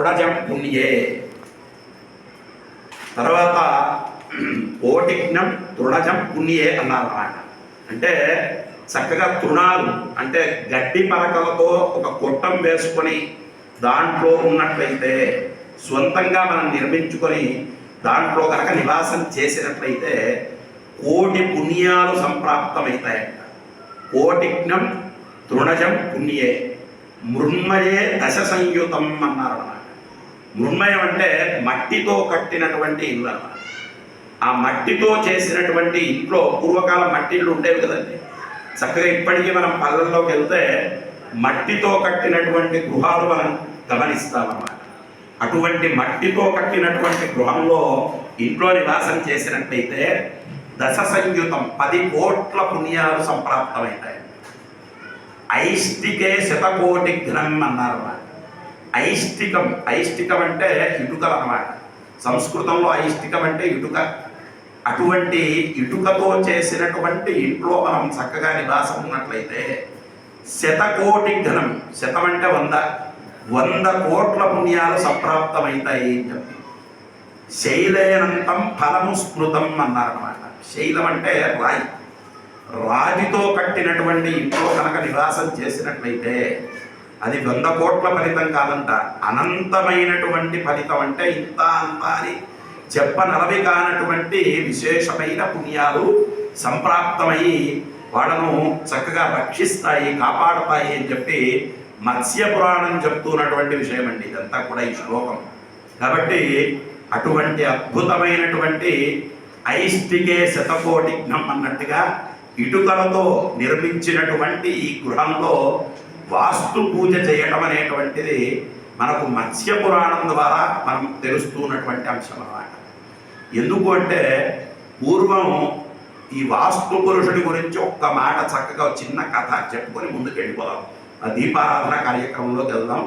దృఢజం పుణ్యే. తర్వాత ఓటిజ్ఞం తృణజం పుణ్యే అన్నారు అంటే చక్కగా తృణాలు అంటే గడ్డి పరకలతో ఒక కొట్టం వేసుకొని దాంట్లో ఉన్నట్లయితే సొంతంగా మనం నిర్మించుకొని దాంట్లో కనుక నివాసం చేసినట్లయితే కోటి పుణ్యాలు సంప్రాప్తమవుతాయంట. కోటిజ్ఞం తృణజం పుణ్యే. మృన్మయే దశ సంయుతం అన్నారు అన్నమాట మృన్మయం అంటే మట్టితో కట్టినటువంటి ఇల్లు అన్నమాట. ఆ మట్టితో చేసినటువంటి ఇంట్లో పూర్వకాలం మట్టి ఇళ్ళు ఉండేవి కదండి. చక్కగా ఇప్పటికీ మనం పల్లెల్లోకి వెళ్తే మట్టితో కట్టినటువంటి గృహాలు మనం గమనిస్తామన్నమాట. అటువంటి మట్టితో కట్టినటువంటి గృహంలో ఇంట్లో నివాసం చేసినట్లయితే దశ సంయుతం పది కోట్ల పుణ్యాలు సంప్రాప్తమవుతాయి. ఐష్టికే శతకోటి ఘనం అన్నారు ఐష్టికం ఐష్టికం అంటే ఇటుకలు అన్నమాట. సంస్కృతంలో ఐష్టికం అంటే ఇటుక. అటువంటి ఇటుకతో చేసినటువంటి ఇంట్లో మనం చక్కగా నివాసం ఉన్నట్లయితే శతకోటి ఘనం శతం అంటే వంద వంద కోట్ల పుణ్యాలు సప్రాప్తమవుతాయి అని చెప్పి. శైలేనంతం ఫలము స్మృతం అన్నారన్నమాట. శైలం అంటే రాయి. రాతితో కట్టినటువంటి ఇంట్లో కనుక నివాసం చేసినట్లయితే అది వంద కోట్ల ఫలితం కాదంట. అనంతమైనటువంటి ఫలితం అంటే ఇంత అంత అని చెప్పనలవి కానటువంటి విశేషమైన పుణ్యాలు సంప్రాప్తమై వాళ్ళను చక్కగా రక్షిస్తాయి కాపాడతాయి అని చెప్పి మత్స్య పురాణం చెప్తున్నటువంటి విషయం అండి ఇదంతా కూడా ఈ శ్లోకం. కాబట్టి అటువంటి అద్భుతమైనటువంటి ఐష్టికే శతకోటిఘ్నం అన్నట్టుగా ఇటుకలతో నిర్మించినటువంటి ఈ గృహంలో వాస్తు పూజ చేయటం అనేటువంటిది మనకు మత్స్య పురాణం ద్వారా మనం తెలుస్తున్నటువంటి అంశం అన్నమాట. ఎందుకు అంటే పూర్వం ఈ వాస్తు పురుషుడి గురించి ఒక్క మాట చక్కగా చిన్న కథ చెప్పుకొని ముందుకు వెళ్ళిపోదాం. ఆ దీపారాధన కార్యక్రమంలోకి వెళ్దాం.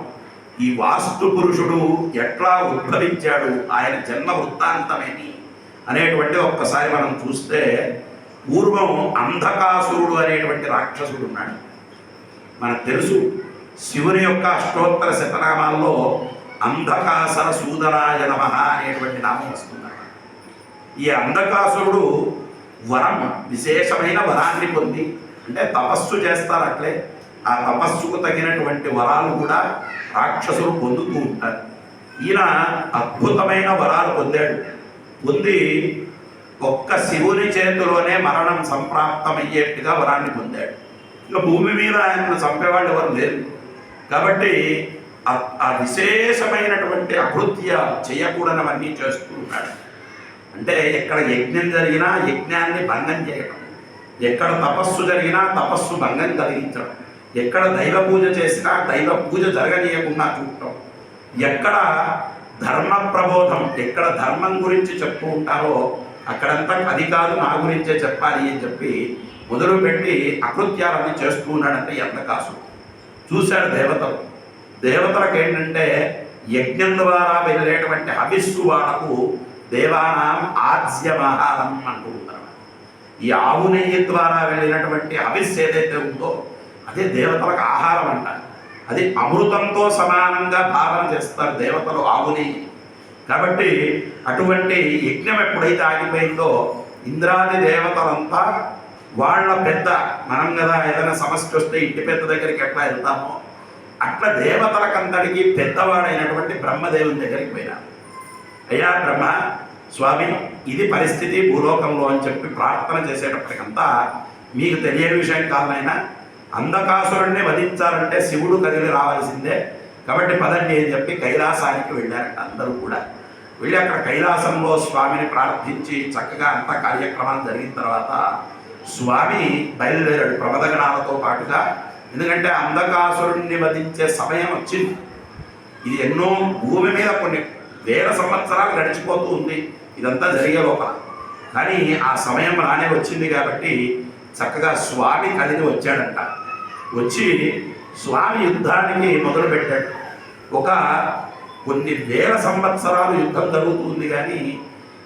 ఈ వాస్తు పురుషుడు ఎట్లా ఉద్భవించాడు ఆయన జన్మ వృత్తాంతమేమి అనేటువంటి ఒక్కసారి మనం చూస్తే పూర్వం అంధకాసురుడు అనేటువంటి రాక్షసుడు ఉన్నాడు. మనకు తెలుసు శివుని యొక్క అష్టోత్తర శతనామాల్లో అంధకాసర సూదనాయ నమ అనేటువంటి నామం వస్తుందన్నమాట. ఈ అంధకాసురుడు వరం విశేషమైన వరాన్ని పొంది అంటే తపస్సు చేస్తారు అట్లే. ఆ తపస్సుకు తగినటువంటి వరాలు కూడా రాక్షసులు పొందుతూ ఉంటారు ఈయన అద్భుతమైన వరాలు పొందాడు. పొంది ఒక్క శివుని చేతిలోనే మరణం సంప్రాప్తమయ్యేట్టుగా వరాన్ని పొందాడు. ఇక భూమి మీద ఆయనను చంపేవాళ్ళు ఎవరు లేరు. కాబట్టి ఆ- ఆ విశేషమైనటువంటి అకృత్య చేయకూడనవన్నీ చేస్తూ ఉన్నాడు. అంటే ఎక్కడ యజ్ఞం జరిగినా యజ్ఞాన్ని భంగం చేయడం ఎక్కడ తపస్సు జరిగినా తపస్సు భంగం కలిగించడం ఎక్కడ దైవ పూజ చేసినా దైవ పూజ జరగనీయకుండా చూడటం. ఎక్కడ ధర్మ ప్రబోధం ఎక్కడ ధర్మం గురించి చెప్తూ ఉంటారో అక్కడంతా అది కాదు నా గురించే చెప్పాలి అని చెప్పి మొదలుపెట్టి అకృత్యాలన్నీ చేస్తూ ఉన్నాడంటే ఎంత కాసు చూశాడు దేవతలు దేవతలకు ఏంటంటే యజ్ఞం ద్వారా వెళ్ళేటువంటి హవిస్సు వాళ్ళకు దేవానాం ఆజ్యమహారం అంటూ ఉంటారు. ఈ ఆవు నెయ్యి ద్వారా వెళ్ళినటువంటి హవిస్సు ఏదైతే ఉందో అదే దేవతలకు ఆహారం అంట అది అమృతంతో సమానంగా భావన చేస్తారు దేవతలు ఆవు నెయ్యి. కాబట్టి అటువంటి యజ్ఞం ఎప్పుడైతే ఆగిపోయిందో ఇంద్రాది దేవతలంతా వాళ్ళ పెద్ద మనం కదా ఏదైనా సమస్య వస్తే ఇంటి పెద్ద దగ్గరికి ఎట్లా వెళ్తామో అట్లా దేవతలకంతటికి పెద్దవాడైనటువంటి బ్రహ్మదేవుని దగ్గరికి పోయినారు అయ్యా బ్రహ్మ స్వామి ఇది పరిస్థితి భూలోకంలో అని చెప్పి ప్రార్థన చేసేటప్పటికంతా మీకు తెలియని విషయం కాదనైనా అంధకాసురుణ్ణి వధించాలంటే శివుడు కదిలి రావాల్సిందే. కాబట్టి పదండి అని చెప్పి కైలాసానికి వెళ్ళారట అందరూ కూడా. వెళ్ళి అక్కడ కైలాసంలో స్వామిని ప్రార్థించి చక్కగా అంత కార్యక్రమం జరిగిన తర్వాత స్వామి బయలుదేరాడు ప్రమదగణాలతో పాటుగా. ఎందుకంటే అంధకాసురుణ్ణి వధించే సమయం వచ్చింది. ఇది ఎన్నో భూమి మీద కొన్ని వేల సంవత్సరాలు గడిచిపోతూ ఉంది. ఇదంతా జరిగే లోపల. కానీ ఆ సమయం రానే వచ్చింది కాబట్టి చక్కగా స్వామి కదిలి వచ్చాడంట. వచ్చి స్వామి యుద్ధానికి మొదలు పెట్టాడు. ఒక కొన్ని వేల సంవత్సరాలు యుద్ధం జరుగుతుంది కానీ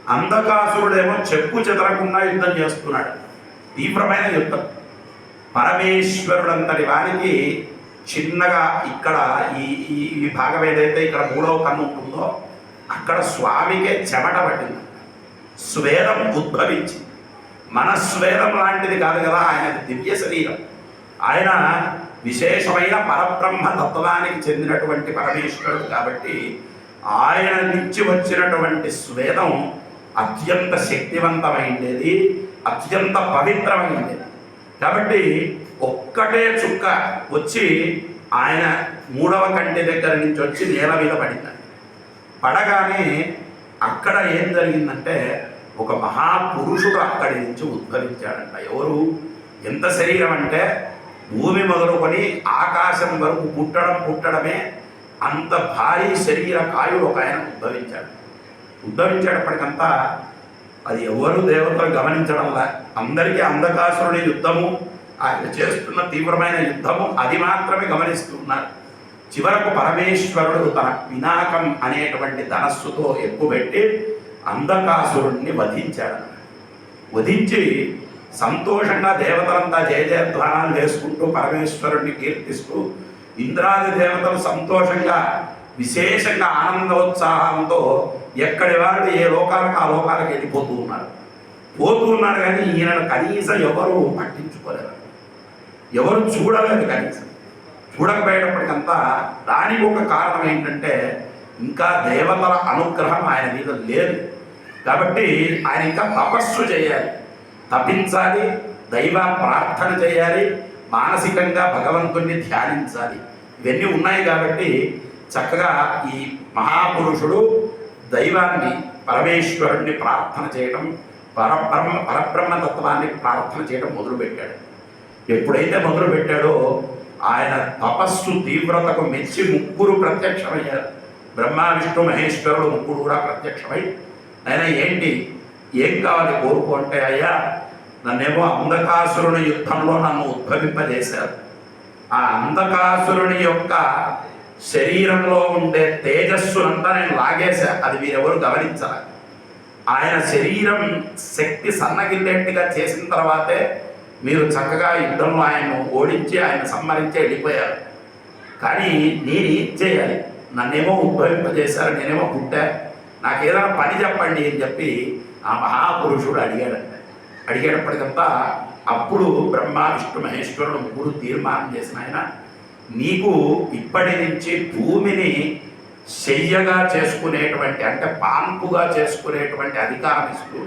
అంధకాసురుడేమో చెప్పు చెదరకుండా యుద్ధం చేస్తున్నాడు. తీవ్రమైన యుద్ధం పరమేశ్వరుడంతటి వారికి చిన్నగా ఇక్కడ ఈ ఈ ఈ భాగం ఏదైతే ఇక్కడ మూడవ కన్ను ఉంటుందో అక్కడ స్వామికే చెమట పట్టింది. స్వేదం ఉద్భవించి మన స్వేదం లాంటిది కాదు కదా ఆయన దివ్య శరీరం. ఆయన విశేషమైన పరబ్రహ్మ తత్వానికి చెందినటువంటి పరమేశ్వరుడు కాబట్టి ఆయన నుంచి వచ్చినటువంటి స్వేదం అత్యంత శక్తివంతమైండేది. అత్యంత పవిత్రమైనది. కాబట్టి ఒక్కటే చుక్క వచ్చి ఆయన మూడవ కంటి దగ్గర నుంచి వచ్చి నేల మీద పడింది పడగానే అక్కడ ఏం జరిగిందంటే ఒక మహాపురుషుడు అక్కడి నుంచి ఉద్భవించాడంట. ఎవరు? ఎంత శరీరం అంటే భూమి మొదలుకొని ఆకాశం వరకు పుట్టడం పుట్టడమే అంత భారీ శరీర కాయుడు ఒక ఆయన ఉద్భవించాడు. ఉద్భవించేటప్పటికంతా అది ఎవరు దేవతలు గమనించడంలా అందరికీ అంధకాసురుడి యుద్ధము ఆయన చేస్తున్న తీవ్రమైన యుద్ధము అది మాత్రమే గమనిస్తున్నారు. చివరకు పరమేశ్వరుడు తన పినాకం అనేటువంటి ధనస్సుతో ఎక్కుపెట్టి అంధకాసురుణ్ణి వధించాడు. వధించి సంతోషంగా దేవతలంతా జయజయధ్వానాలు చేసుకుంటూ పరమేశ్వరుణ్ణి కీర్తిస్తూ ఇంద్రాది దేవతలు సంతోషంగా విశేషంగా ఆనందోత్సాహంతో ఎక్కడి వాళ్ళు ఏ లోకాలకు ఆ లోకాలకు వెళ్ళిపోతూ ఉన్నారు పోతూ ఉన్నారు కానీ ఈయనను కనీసం ఎవరు పట్టించుకోలేరు ఎవరు చూడలేదు కనీసం. చూడకపోయేటప్పటికంతా దానికి ఒక కారణం ఏంటంటే ఇంకా దేవతల అనుగ్రహం ఆయన మీద లేదు. కాబట్టి ఆయన ఇంకా తపస్సు చేయాలి. తపించాలి దైవ ప్రార్థన చేయాలి మానసికంగా భగవంతుణ్ణి ధ్యానించాలి. ఇవన్నీ ఉన్నాయి కాబట్టి చక్కగా ఈ మహాపురుషుడు దైవాన్ని పరమేశ్వరుణ్ణి ప్రార్థన చేయడం పరబ్రహ్మ పరబ్రహ్మతత్వాన్ని ప్రార్థన చేయడం మొదలుపెట్టాడు. ఎప్పుడైతే మొదలుపెట్టాడో ఆయన తపస్సు తీవ్రతకు మెచ్చి ముగ్గురు ప్రత్యక్షమయ్యారు. బ్రహ్మ విష్ణు మహేశ్వరుడు ముగ్గురు కూడా ప్రత్యక్షమై ఆయన ఏంటి? ఏం కావాలి కోరుకో? అంటే అయ్యా నన్నేమో అంధకాసురుని యుద్ధంలో నన్ను ఉద్భవింపజేశారు. ఆ అంధకాసురుని యొక్క శరీరంలో ఉండే తేజస్సునంతా నేను లాగేశా. అది మీరెవరు గమనించాలి ఆయన శరీరం శక్తి సన్నగిల్లేట్టుగా చేసిన తర్వాతే మీరు చక్కగా యుద్ధంలో ఆయన్ను ఓడించి ఆయన సంహరించి వెళ్ళిపోయారు. కానీ నేను ఏం చేయాలి? నన్నేమో ఉద్భవింపజేశారు నేనేమో పుట్టా. నాకు ఏదైనా పని చెప్పండి అని చెప్పి ఆ మహాపురుషుడు అడిగాడంట. అడిగేటప్పటికంతా అప్పుడు బ్రహ్మ విష్ణు మహేశ్వరుడు ముగ్గురు తీర్మానం చేసిన ఆయన నీకు ఇప్పటి నుంచి భూమిని శయ్యగా చేసుకునేటువంటి అంటే పాన్పుగా చేసుకునేటువంటి అధికారం ఇస్తూ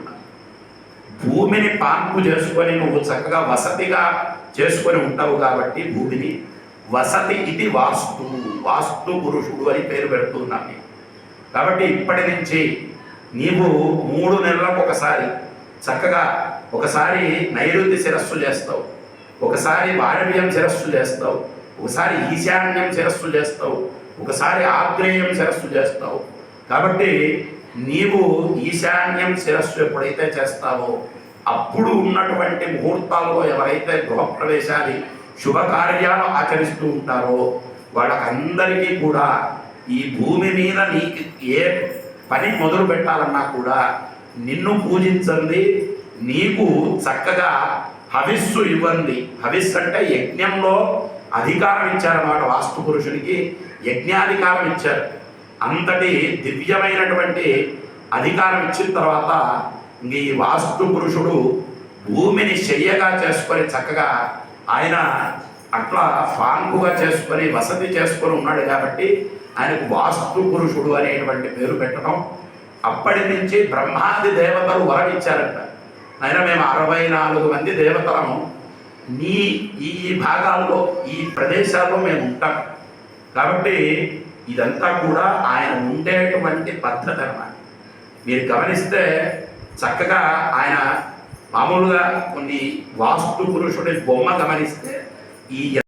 భూమిని పాన్పు చేసుకొని నువ్వు చక్కగా వసతిగా చేసుకొని ఉంటావు కాబట్టి భూమిని వసతి ఇది వాస్తు వాస్తు పురుషుడు అని పేరు పెడుతున్నాను కాబట్టి ఇప్పటి నుంచి నీవు మూడు నెలలకు ఒకసారి చక్కగా ఒకసారి నైరుతి శిరస్సు చేస్తావు. ఒకసారి వారవ్యం శిరస్సు చేస్తావు. ఒకసారి ఈశాన్యం శిరస్సు చేస్తావు ఒకసారి ఆగ్నేయం శిరస్సు చేస్తావు కాబట్టి నీవు ఈశాన్యం శిరస్సు ఎప్పుడైతే చేస్తావో అప్పుడు ఉన్నటువంటి ముహూర్తాల్లో ఎవరైతే గృహప్రవేశాలు శుభకార్యాలు ఆచరిస్తూ ఉంటారో వాళ్ళకందరికీ కూడా ఈ భూమి మీద నీకు ఏ పని మొదలు పెట్టాలన్నా కూడా నిన్ను పూజించండి నీకు చక్కగా హవిస్సు ఇవ్వండి. హవిస్సు అంటే యజ్ఞంలో అధికారం ఇచ్చారన్నమాట వాస్తు పురుషునికి యజ్ఞాధికారం ఇచ్చారు. అంతటి దివ్యమైనటువంటి అధికారం ఇచ్చిన తర్వాత ఇంక ఈ వాస్తు పురుషుడు భూమిని శయ్యగా చేసుకొని చక్కగా ఆయన అట్లా ఫాంకుగా చేసుకొని వసతి చేసుకొని ఉన్నాడు కాబట్టి ఆయనకు వాస్తు పురుషుడు అనేటువంటి పేరు పెట్టడం అప్పటి నుంచి బ్రహ్మాది దేవతలు వరం ఇచ్చారంట. ఆయన మేము అరవై నాలుగు మంది దేవతలము. నీ ఈ భాగాల్లో ఈ ప్రదేశాల్లో మేము ఉంటాం. కాబట్టి ఇదంతా కూడా ఆయన ఉండేటువంటి పద్ధతి అన్నమాట మీరు గమనిస్తే చక్కగా ఆయన మామూలుగా కొన్ని వాస్తు పురుషుడి బొమ్మ గమనిస్తే ఈ